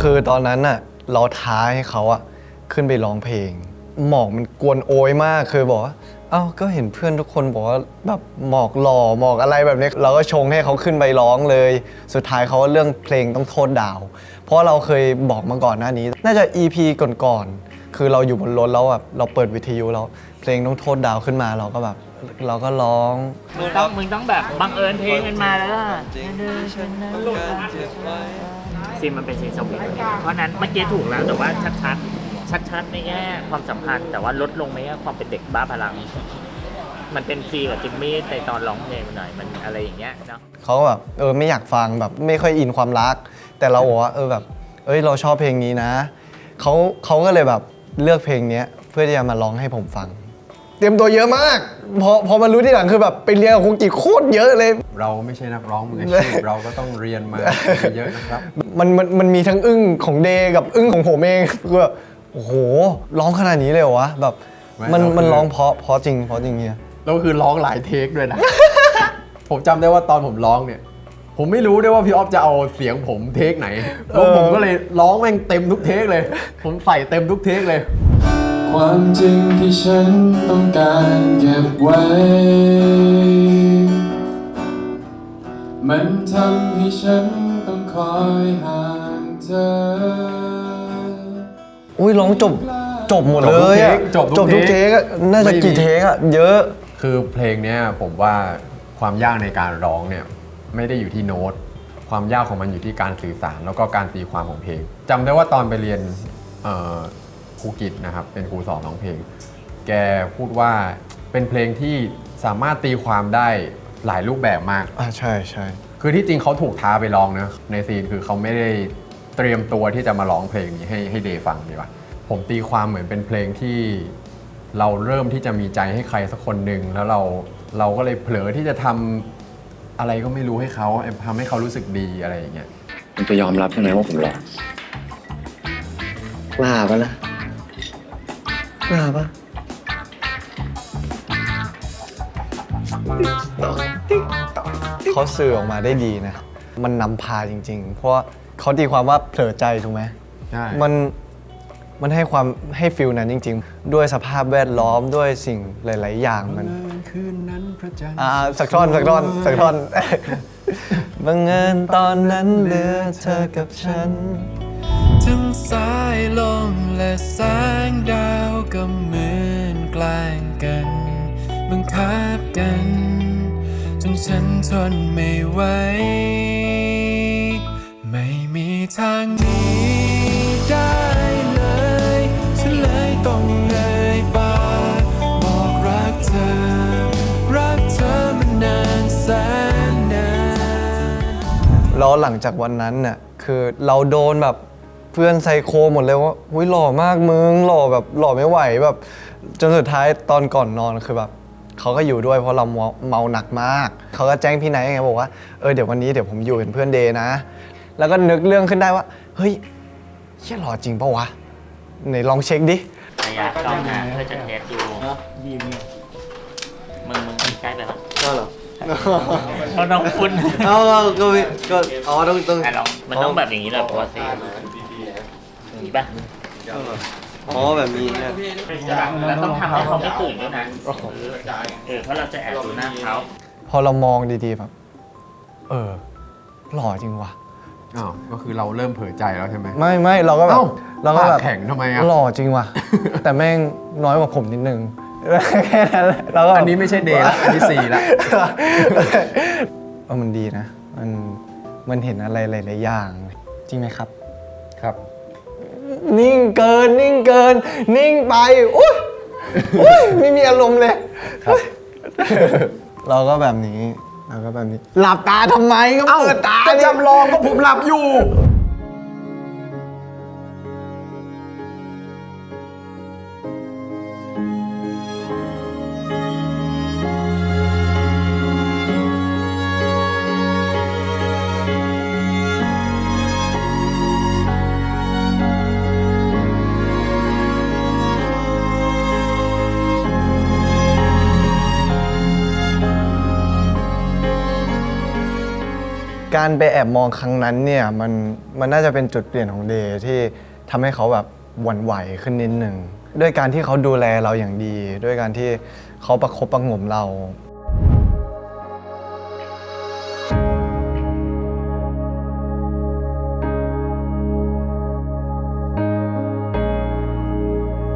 คือตอนนั้นน่ะเราท้าให้เขาอะขึ้นไปร้องเพลง หมอกมันกวนโอยมากคือบอกว่าเอ้าก็เห็นเพื่อนทุกคนบอกว่าแบบหมอกหล่อหมอกอะไรแบบนี้เราก็ชงให้เขาขึ้นไปร้องเลย สุดท้ายเขาก็เรื่องเพลงต้องโทษดาว เพราะเราเคยบอกมาก่อนหน้านี้ น่าจะ EP ก่อนๆคือเราอยู่บนรถแล้วแบบเราเปิดวิทยุแล้วเพลงต้องโทษดาวขึ้นมาเราก็แบบเราก็ร้อง มึงต้องมึงต้องแบบบังเอิญเพลงมันมาแล้วก็ ซีนมันเป็นซีนสวีทเพราะฉะนั้นเมื่อกี้ถูกแล้วแต่ว่าชัดๆชัดๆในแง่ความสัมพันธ์แต่ว่าลดลงในแง่ความเป็นเด็กบ้าพลัง มันเป็นซีกับจิมมี่ในตอนร้องเพลงหน่อยมันอะไรอย่างเงี้ยเนาะเขาก็แบบเออไม่อยากฟังแบบไม่ค่อยอินความรัก แต่เราบอกว่าเออแบบ เอ้ยเราชอบเพลงนี้นะเขาเขาก็เลยแบบเลือกเพลงเนี้ยเพื่อที่จะมาร้องให้ผมฟัง เตรียมตัวเยอะมาก พอพอมารู้ที่หลังคือแบบไปเรียนกับครูกิโคตรเยอะเลย เราไม่ใช่นักร้องมืออาชีพ เราก็ต้องเรียนมาเยอะนะครับ มันมันมันมีทั้งอึ้งของเดย์กับอึ้งของผมเองคือแบบโอ้โหร้องขนาดนี้เลยเหรอวะแบบไม่มันเราคือมันร้องเพราะเพราะจริงเพราะจริงเนี่ยแล้วก็คือร้องหลายเทคด้วยนะ ผมจำได้ว่าตอนผมร้องเนี่ย ผมไม่รู้ด้วยว่าพี่ออฟจะเอาเสียงผมเทคไหนแล้วผมก็เลยร้องแม่งเต็มทุกเทคเลย ผมใส่เต็มทุกเทคเลย ความจริงที่ฉันต้องการเก็บไว้ มันทำให้ฉันต้องคอยห่างเธอ อุ้ยร้องจบจบหมดเลยอะจบทุกเทคจบทุกทุกเทคอะน่าจะไม่มี กี่เทคอะเยอะ คือเพลงเนี้ยผมว่าความยากในการร้องเนี่ยไม่ได้อยู่ที่โน้ต ความยากของมันอยู่ที่การสื่อสารแล้วก็การตีความของเพลงจำได้ว่าตอนไปเรียนเอ่อ ครูกิจนะครับเป็นครูสอนร้องเพลง แกพูดว่าเป็นเพลงที่สามารถตีความได้หลายรูปแบบมาก อ่าใช่ใช่คือที่จริงเขาถูกท้าไปร้องนะในซีนคือเขาไม่ได้เตรียมตัวที่จะมาร้องเพลงนี้ให้ให้เดย์ฟังดีกว่าผมตีความเหมือนเป็นเพลงที่เราเริ่มที่จะมีใจให้ใครสักคนหนึ่งแล้วเราเราก็เลยเผลอที่จะทำอะไรก็ไม่รู้ให้เขาทำให้เขารู้สึกดีอะไรอย่างเงี้ย มันจะยอมรับใช่ไหมว่าผมหลอกกล้าปะนะ กล้าปะเขาสื่อออกมาได้ดีนะ มันนำพาจริง ๆ เพราะว่าเขาตีความว่าเผลอใจถูกไหมใช่ มันมันให้ความให้ฟิลนั้นจริง ๆ ด้วยสภาพแวดล้อมด้วยสิ่งหลาย ๆ อย่างมัน คืนนั้นพระจันทร์อ่าสักท่อนสักท่อนสักท่อน บังเอิญตอนนั้นเหลือเธอกับฉัน ทั้งสายลมและแสงดาวก็เหมือนแกล้งกัน บังคับกัน จนฉันทนไม่ไหว ไม่มีทางหนี้ได้เลย ฉันเลยต้องเอ่ยปากบอกรักเธอ รักเธอมานานแสนนาน แล้วหลังจากวันนั้นน่ะคือเราโดนแบบ เพื่อนไซโคหมดเลยว่าหุยหล่อมากมึงหล่อแบบหล่อไม่ไหวแบบจนสุดท้ายตอนก่อนนอนคือแบบเขาก็อยู่ด้วยเพราะเราเมาเมาหนักมาก เขาก็แจ้งพี่ไนท์ไงบอกว่าเออเดี๋ยววันนี้เดี๋ยวผมอยู่เป็นเพื่อนเดย์นะ แล้วก็นึกเรื่องขึ้นได้ว่า เฮ้ยเชี่ยหล่อจริงปะวะไหนลองเช็คดิระยะกล้องนะเพื่อจะเทสดูมึงมึงใกล้ไปปะก็เหรอเราต้องคุณเอาก็ก็อ๋อต้องต้องอะลองมันต้องแบบอย่างนี้เลยเพราะว่าซี นอย่างนี้ป่ะอ๋อแบบนี้เนี่ยแล้วต้องทำให้เขาไม่ตื่นด้วยนะเออเพราะเราจะแอบดูหน้าเขาพอเรามองดีๆแบบเออ หล่อจริงว่ะอ้าวก็คือเราเริ่มเผลอใจแล้วใช่ไหม ไม่ไม่เราก็แบบเอ้าเราก็แบบปากแข็งทำไมอะ หล่อจริงว่ะ แต่แม่งน้อยกว่าผมนิดนึงแค่นั้นแหละเราก็แบบ อันนี้ไม่ใช่เดย์ละอันนี้สี่ละ เออมันดีนะ มัน มันเห็นอะไรหลายๆอย่าง จริงไหมครับ ครับ นิ่งเกิน นิ่งเกิน นิ่งไปอุ้ยอุ้ยไม่มีอารมณ์เลยเราก็แบบนี้ เราก็แบบนี้ หลับตาทำไมก็เอ้าเปิดตาก็ดิ จำลองก็ผมหลับอยู่ การไปแอบมองครั้งนั้นเนี่ยมันมันน่าจะเป็นจุดเปลี่ยนของเดย์ที่ทำให้เขาแบบหวั่นไหวขึ้นนิดหนึ่งด้วยการที่เขาดูแลเราอย่างดี ด้วยการที่เขาประคบประหงมเรา